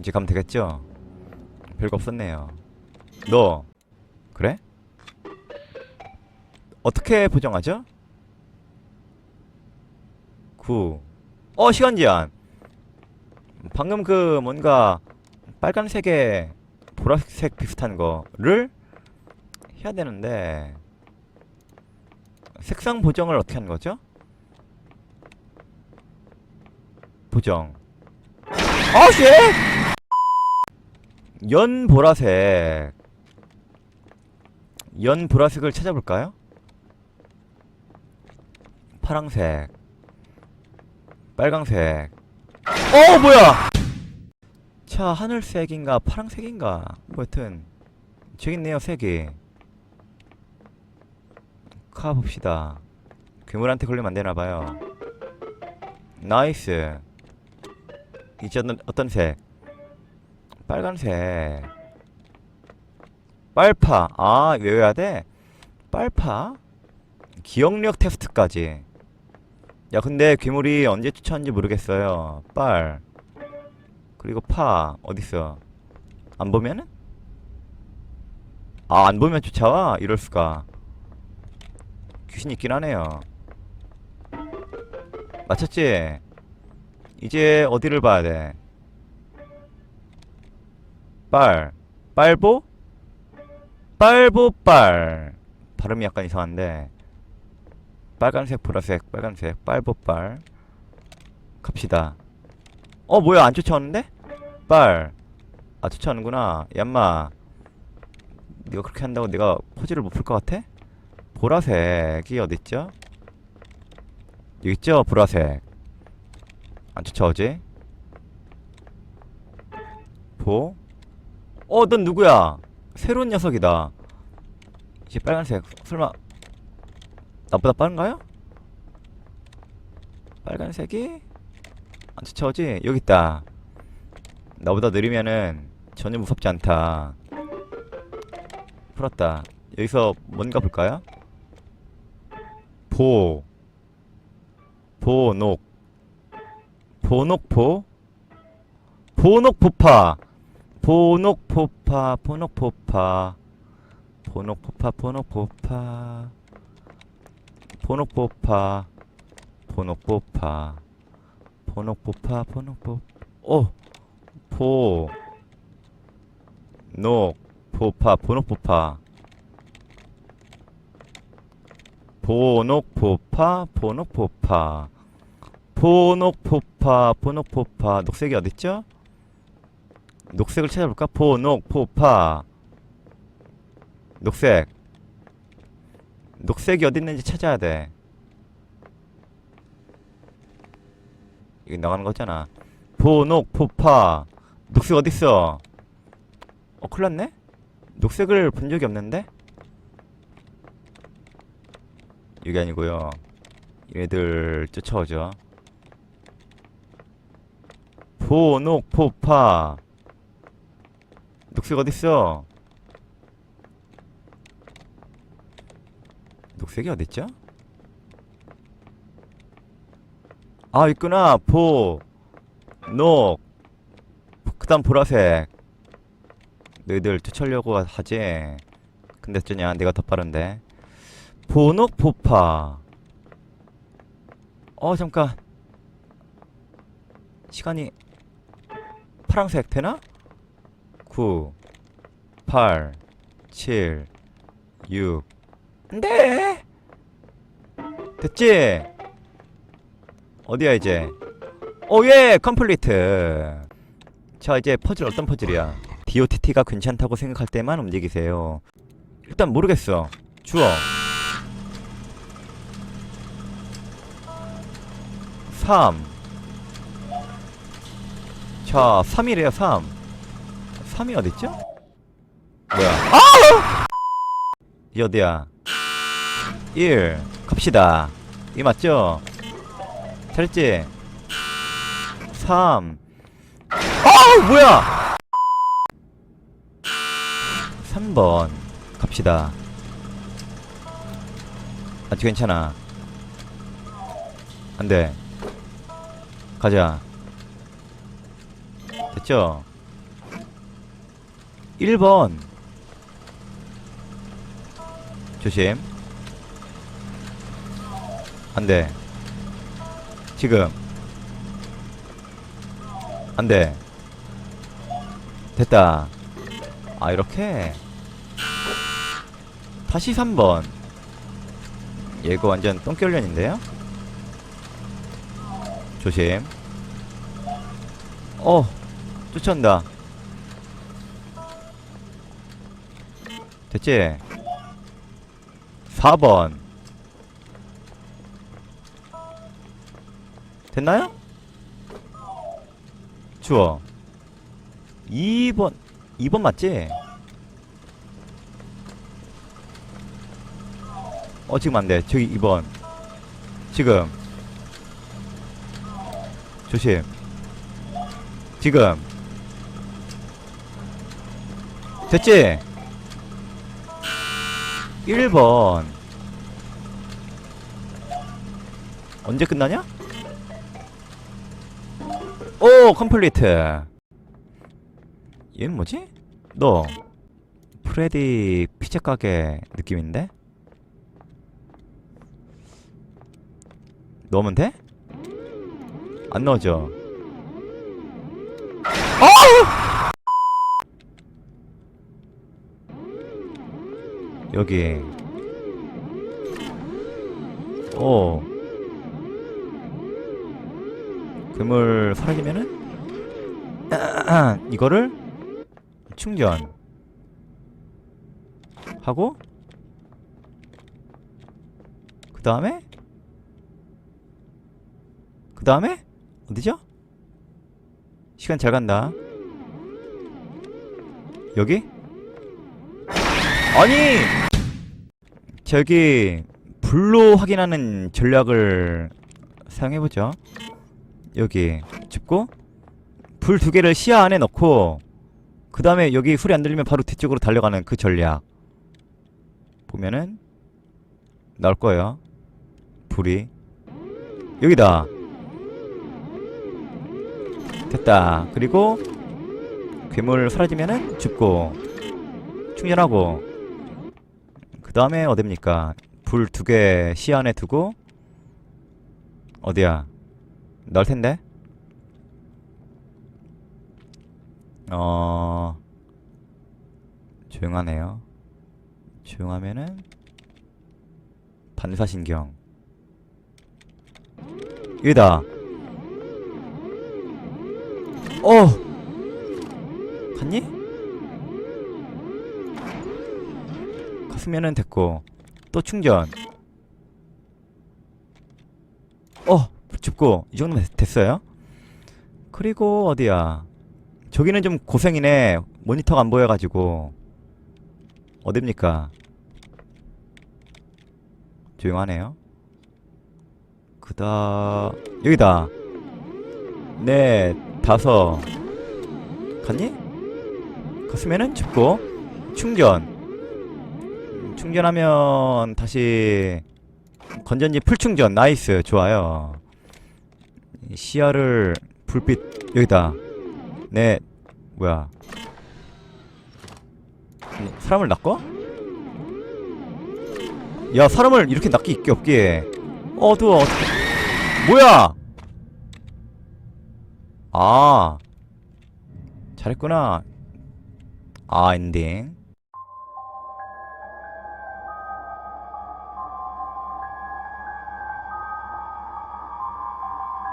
이제 가면 되겠죠? 별거 없었네요. 너 그래? 어떻게 보정하죠? 9. 어 시간 제한. 방금 그 뭔가 빨간색에 보라색 비슷한 거를 해야 되는데 색상 보정을 어떻게 하는 거죠? 보정. 아 씨! 연 보라색. 연 보라색을 찾아볼까요? 파랑색. 빨강색. 어 뭐야? 차 하늘색인가 파랑색인가 뭐 여튼 있네요 색이 가봅시다 괴물한테 걸리면 안되나봐요 나이스 이제 어떤 색 빨간색. 빨파. 아 외워야 돼? 빨파? 기억력 테스트까지. 야 근데 괴물이 언제 쫓아왔는지 모르겠어요. 빨. 그리고 파. 어딨어? 안 보면은? 아 안 보면 쫓아와? 이럴 수가. 귀신 있긴 하네요. 맞췄지? 이제 어디를 봐야 돼? 빨 빨보? 빨보 빨 발음이 약간 이상한데 빨간색 보라색 빨간색 빨보 빨 갑시다 어 뭐야 안 쫓아오는데? 빨. 아 쫓아오는구나. 얌마. 네가 그렇게 한다고 내가 포즈를 못풀 것 같아? 보라색이 어딨죠? 여기 있죠? 보라색. 안 쫓아오지? 보. 어, 넌 누구야? 새로운 녀석이다. 이제 빨간색. 설마 나보다 빠른가요? 빨간색이 안 쫓아오지? 여기 있다. 나보다 느리면은 전혀 무섭지 않다. 풀었다. 여기서 뭔가 볼까요? 보. 보녹. 보녹포. 보녹포파. 보녹포파. 보녹포파. 보녹포파. 보녹포파. 보녹포파. 보녹포파. 보녹포파. 보녹포. 오. 포. 녹. 포파. 보녹포파. 보녹포파. 보녹포파. 보녹포파. 보녹포파. 녹색이 어딨죠? 녹색을 찾아볼까? 보녹포파. 녹색. 녹색이 어디 있는지 찾아야 돼. 이거 나가는 거잖아. 보녹, 포파. 녹색 어딨어? 어, 큰일 났네? 녹색을 본 적이 없는데? 이게 아니고요 얘들 쫓아오죠. 보녹, 포파. 녹색 어딨어? 녹색이 어딨죠? 아, 있구나. 보, 녹, 그 다음 보라색. 너희들 쫓아려고 하지. 근데 어쩌냐, 내가 더 빠른데. 보녹, 포파. 어, 잠깐. 시간이 파랑색 되나? 9, 8, 7, 6. 안 돼! 됐지? 어디야, 이제? 오, 예! 컴플리트! 자, 이제 퍼즐 어떤 퍼즐이야? DOTT가 괜찮다고 생각할 때만 움직이세요. 일단 모르겠어. 주어. 3. 자, 3이래요, 3. 3이 어딨죠? 뭐야? 아! 이 어디야? 1. 갑시다. 이 맞죠? 잘했지? 3. 아 뭐야! 3번. 갑시다. 아직 괜찮아. 안 돼. 가자. 됐죠? 1번. 조심. 안돼. 지금. 안돼. 됐다. 아 이렇게. 다시 3번. 얘거 완전 똥결련인데요? 조심. 어 쫓아온다 됐지? 4번 됐나요? 주워 2번 2번 맞지? 어 지금 안돼 저기 2번 지금 조심 지금 됐지? 1번 언제 끝나냐? 오 컴플리트 얘는 뭐지? 너 프레디 피자 가게 느낌인데? 넣으면 돼? 안 넣어져 여기. 오. 괴물 사라지면은? 이거를 충전. 하고 그 다음에? 그 다음에? 어디죠? 시간 잘 간다. 여기? 아니! 저기 불로 확인하는 전략을 사용해보죠. 여기 짚고 불 두 개를 시야 안에 넣고 그 다음에 여기 소리 안 들리면 바로 뒤쪽으로 달려가는 그 전략. 보면은 나올 거예요. 불이. 여기다. 됐다. 그리고 괴물 사라지면은 줍고 충전하고 그 다음에 어딥니까? 불 두 개 시야 안에 두고 어디야? 넣을 텐데? 어 조용하네요. 조용하면은 반사신경. 여기다. 어! 갔니? 갔으면은 됐고 또 충전. 어 줍고 이 정도면 됐- 됐어요? 그리고 어디야? 저기는 좀 고생이네. 모니터가 안 보여가지고. 어딥니까? 조용하네요. 그다 여기다. 네 다섯. 갔니? 갔으면은 줍고 충전. 음, 충전하면 다시 건전지 풀충전. 나이스. 좋아요. 이 시야를 불빛 여기다. 네. 뭐야. 사람을 낚어? 야 사람을 이렇게 낚기 있게 없게. 어두워. 어떡해 뭐야? 아. 잘했구나. 아 엔딩